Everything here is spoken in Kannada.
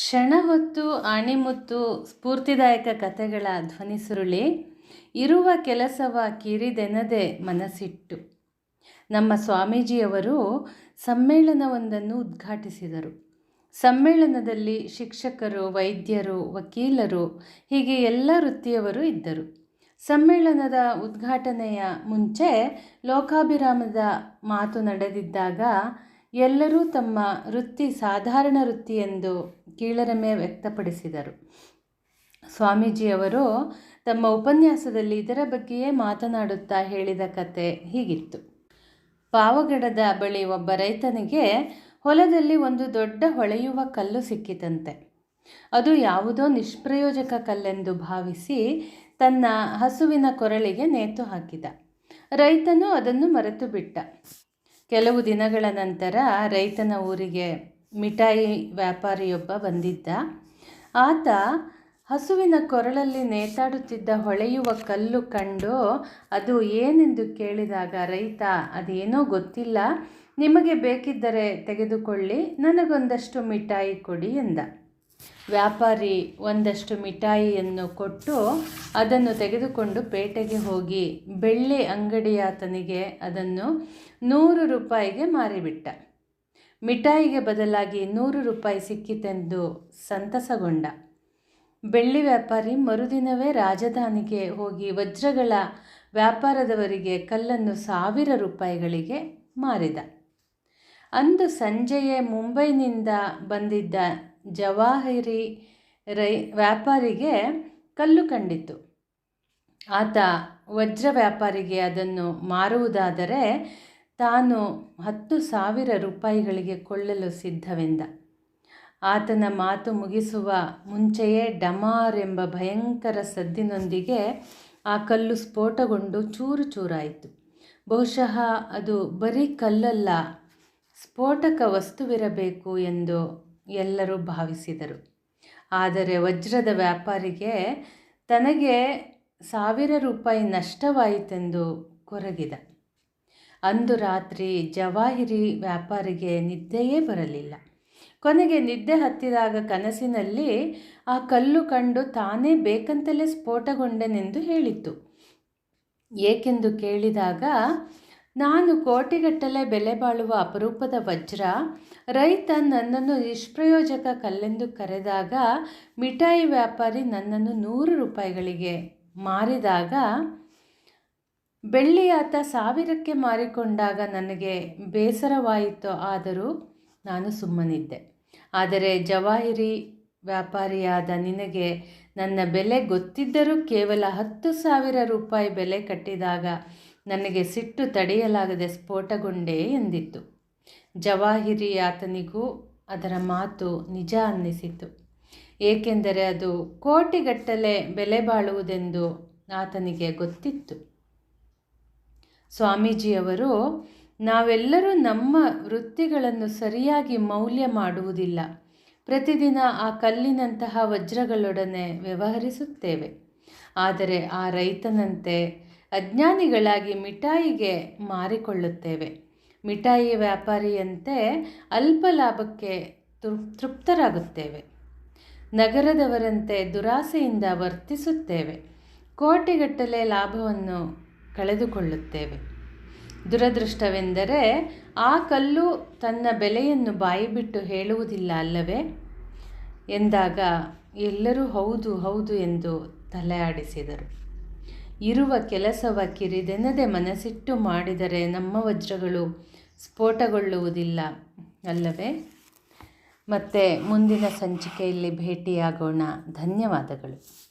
ಕ್ಷಣ ಹೊತ್ತು ಆಣಿಮುತ್ತು ಸ್ಫೂರ್ತಿದಾಯಕ ಕಥೆಗಳ ಧ್ವನಿಸುರುಳಿ ಇರುವ ಕೆಲಸವ ಕಿರಿದೆನದೆ ಮನಸ್ಸಿಟ್ಟು. ನಮ್ಮ ಸ್ವಾಮೀಜಿಯವರು ಸಮ್ಮೇಳನವೊಂದನ್ನು ಉದ್ಘಾಟಿಸಿದರು. ಸಮ್ಮೇಳನದಲ್ಲಿ ಶಿಕ್ಷಕರು, ವೈದ್ಯರು, ವಕೀಲರು, ಹೀಗೆ ಎಲ್ಲ ವೃತ್ತಿಯವರು ಇದ್ದರು. ಸಮ್ಮೇಳನದ ಉದ್ಘಾಟನೆಯ ಮುಂಚೆ ಲೋಕಾಭಿರಾಮದ ಮಾತು ನಡೆದಿದ್ದಾಗ ಎಲ್ಲರೂ ತಮ್ಮ ವೃತ್ತಿ ಸಾಧಾರಣ ವೃತ್ತಿ ಎಂದು ಕೀಳರಿಮೆ ವ್ಯಕ್ತಪಡಿಸಿದರು. ಸ್ವಾಮೀಜಿಯವರು ತಮ್ಮ ಉಪನ್ಯಾಸದಲ್ಲಿ ಇದರ ಬಗ್ಗೆಯೇ ಮಾತನಾಡುತ್ತಾ ಹೇಳಿದ ಕತೆ ಹೀಗಿತ್ತು. ಪಾವಗಡದ ಬಳಿ ಒಬ್ಬ ರೈತನಿಗೆ ಹೊಲದಲ್ಲಿ ಒಂದು ದೊಡ್ಡ ಹೊಳೆಯುವ ಕಲ್ಲು ಸಿಕ್ಕಿತಂತೆ. ಅದು ಯಾವುದೋ ನಿಷ್ಪ್ರಯೋಜಕ ಕಲ್ಲೆಂದು ಭಾವಿಸಿ ತನ್ನ ಹಸುವಿನ ಕೊರಳಿಗೆ ನೇತು ಹಾಕಿದ. ರೈತನು ಅದನ್ನು ಮರೆತು ಬಿಟ್ಟ ಕೆಲವು ದಿನಗಳ ನಂತರ ರೈತನ ಊರಿಗೆ ಮಿಠಾಯಿ ವ್ಯಾಪಾರಿಯೊಬ್ಬ ಬಂದಿದ್ದ. ಆತ ಹಸುವಿನ ಕೊರಳಲ್ಲಿ ನೇತಾಡುತ್ತಿದ್ದ ಹೊಳೆಯುವ ಕಲ್ಲು ಕಂಡು, ಅದು ಏನೆಂದು ಕೇಳಿದಾಗ, ರೈತ, ಅದೇನೋ ಗೊತ್ತಿಲ್ಲ. ನಿಮಗೆ ಬೇಕಿದ್ದರೆ ತೆಗೆದುಕೊಳ್ಳಿ. ನನಗೊಂದಷ್ಟು ಮಿಠಾಯಿ ಕೊಡಿ ಎಂದ. ವ್ಯಾಪಾರಿ ಒಂದಷ್ಟು ಮಿಠಾಯಿಯನ್ನು ಕೊಟ್ಟು ಅದನ್ನು ತೆಗೆದುಕೊಂಡು ಪೇಟೆಗೆ ಹೋಗಿ ಬೆಳ್ಳಿ ಅಂಗಡಿಯಾತನಿಗೆ ಅದನ್ನು ನೂರು ರೂಪಾಯಿಗೆ ಮಾರಿಬಿಟ್ಟ. ಮಿಠಾಯಿಗೆ ಬದಲಾಗಿ ನೂರು ರೂಪಾಯಿ ಸಿಕ್ಕಿತೆಂದು ಸಂತಸಗೊಂಡ. ಬೆಳ್ಳಿ ವ್ಯಾಪಾರಿ ಮರುದಿನವೇ ರಾಜಧಾನಿಗೆ ಹೋಗಿ ವಜ್ರಗಳ ವ್ಯಾಪಾರದವರಿಗೆ ಕಲ್ಲನ್ನು ಸಾವಿರ ರೂಪಾಯಿಗಳಿಗೆ ಮಾರಿದ. ಅಂದು ಸಂಜೆಯೇ ಮುಂಬೈನಿಂದ ಬಂದಿದ್ದ ಜವಾಹಿರಿ ರೈ ವ್ಯಾಪಾರಿಗೆ ಕಲ್ಲು ಕಂಡಿತು ಆತ ವಜ್ರ ವ್ಯಾಪಾರಿಗೆ ಅದನ್ನು ಮಾರುವುದಾದರೆ ತಾನು ಹತ್ತು ಸಾವಿರ ರೂಪಾಯಿಗಳಿಗೆ ಕೊಳ್ಳಲು ಸಿದ್ಧವೆಂದ. ಆತನ ಮಾತು ಮುಗಿಸುವ ಮುಂಚೆಯೇ ಡಮಾರ್ ಎಂಬ ಭಯಂಕರ ಸದ್ದಿನೊಂದಿಗೆ ಆ ಕಲ್ಲು ಸ್ಫೋಟಗೊಂಡು ಚೂರು ಚೂರಾಯಿತು. ಬಹುಶಃ ಅದು ಬರೀ ಕಲ್ಲಲ್ಲ, ಸ್ಫೋಟಕ ವಸ್ತುವಿರಬೇಕು ಎಂದು ಎಲ್ಲರೂ ಭಾವಿಸಿದರು. ಆದರೆ ವಜ್ರದ ವ್ಯಾಪಾರಿಗೆ ತನಗೆ ಸಾವಿರ ರೂಪಾಯಿ ನಷ್ಟವಾಯಿತೆಂದು ಕೊರಗಿದ. ಅಂದು ರಾತ್ರಿ ಜವಾಹಿರಿ ವ್ಯಾಪಾರಿಗೆ ನಿದ್ದೆಯೇ ಬರಲಿಲ್ಲ. ಕೊನೆಗೆ ನಿದ್ದೆ ಹತ್ತಿದಾಗ ಕನಸಿನಲ್ಲಿ ಆ ಕಲ್ಲು ಕಂಡು ತಾನೇ ಬೇಕಂತಲೇ ಸ್ಫೋಟಗೊಂಡೆನೆಂದು ಹೇಳಿತ್ತು. ಏಕೆಂದು ಕೇಳಿದಾಗ, ನಾನು ಕೋಟಿಗಟ್ಟಲೆ ಬೆಲೆ ಬಾಳುವ ಅಪರೂಪದ ವಜ್ರ, ರೈತ ನನ್ನನ್ನು ನಿಷ್ಪ್ರಯೋಜಕ ಕಲ್ಲೆಂದು ಕರೆದಾಗ, ಮಿಠಾಯಿ ವ್ಯಾಪಾರಿ ನನ್ನನ್ನು ನೂರು ರೂಪಾಯಿಗಳಿಗೆ ಮಾರಿದಾಗ ಬೆಳ್ಳಿಯಾತ ಸಾವಿರಕ್ಕೆ ಮಾರಿಕೊಂಡಾಗ ನನಗೆ ಬೇಸರವಾಯಿತು ಆದರೂ ನಾನು ಸುಮ್ಮನಿದ್ದೆ. ಆದರೆ ಜವಾಹಿರಿ ವ್ಯಾಪಾರಿಯಾದ ನಿನಗೆ ನನ್ನ ಬೆಲೆ ಗೊತ್ತಿದ್ದರೂ ಕೇವಲ ಹತ್ತು ಸಾವಿರ ರೂಪಾಯಿ ಬೆಲೆ ಕಟ್ಟಿದಾಗ ನನಗೆ ಸಿಟ್ಟು ತಡೆಯಲಾಗದೆ ಸ್ಫೋಟಗೊಂಡೇ ಎಂದಿತ್ತು. ಜವಾಹಿರಿ ಆತನಿಗೂ ಅದರ ಮಾತು ನಿಜ ಅನ್ನಿಸಿತು. ಏಕೆಂದರೆ ಅದು ಕೋಟಿಗಟ್ಟಲೆ ಬೆಲೆ ಬಾಳುವುದೆಂದು ಆತನಿಗೆ ಗೊತ್ತಿತ್ತು. ಸ್ವಾಮೀಜಿಯವರು, ನಾವೆಲ್ಲರೂ ನಮ್ಮ ವೃತ್ತಿಗಳನ್ನು ಸರಿಯಾಗಿ ಮೌಲ್ಯ ಮಾಡುವುದಿಲ್ಲ. ಪ್ರತಿದಿನ ಆ ಕಲ್ಲಿನಂತಹ ವಜ್ರಗಳೊಡನೆ ವ್ಯವಹರಿಸುತ್ತೇವೆ. ಆದರೆ ಆ ರೈತನಂತೆ ಅಜ್ಞಾನಿಗಳಾಗಿ ಮಿಠಾಯಿಗೆ ಮಾರಿಕೊಳ್ಳುತ್ತೇವೆ. ಮಿಠಾಯಿ ವ್ಯಾಪಾರಿಯಂತೆ ಅಲ್ಪ ಲಾಭಕ್ಕೆ ತೃಪ್ತರಾಗುತ್ತೇವೆ. ನಗರದವರಂತೆ ದುರಾಸೆಯಿಂದ ವರ್ತಿಸುತ್ತೇವೆ. ಕೋಟಿಗಟ್ಟಲೆ ಲಾಭವನ್ನು ಕಳೆದುಕೊಳ್ಳುತ್ತೇವೆ. ದುರದೃಷ್ಟವೆಂದರೆ ಆ ಕಲ್ಲು ತನ್ನ ಬೆಲೆಯನ್ನು ಬಾಯಿಬಿಟ್ಟು ಹೇಳುವುದಿಲ್ಲ ಅಲ್ಲವೇ? ಎಂದಾಗ, ಎಲ್ಲರೂ ಹೌದು ಹೌದು ಎಂದು ತಲೆ ಆಡಿಸಿದರು. ಇರುವ ಕೆಲಸವ ಕಿರಿದೆನದೆ ಮನಸ್ಸಿಟ್ಟು ಮಾಡಿದರೆ ನಮ್ಮ ವಜ್ರಗಳು ಸ್ಫೋಟಗೊಳ್ಳುವುದಿಲ್ಲ ಅಲ್ಲವೇ? ಮತ್ತು ಮುಂದಿನ ಸಂಚಿಕೆಯಲ್ಲಿ ಭೇಟಿಯಾಗೋಣ. ಧನ್ಯವಾದಗಳು.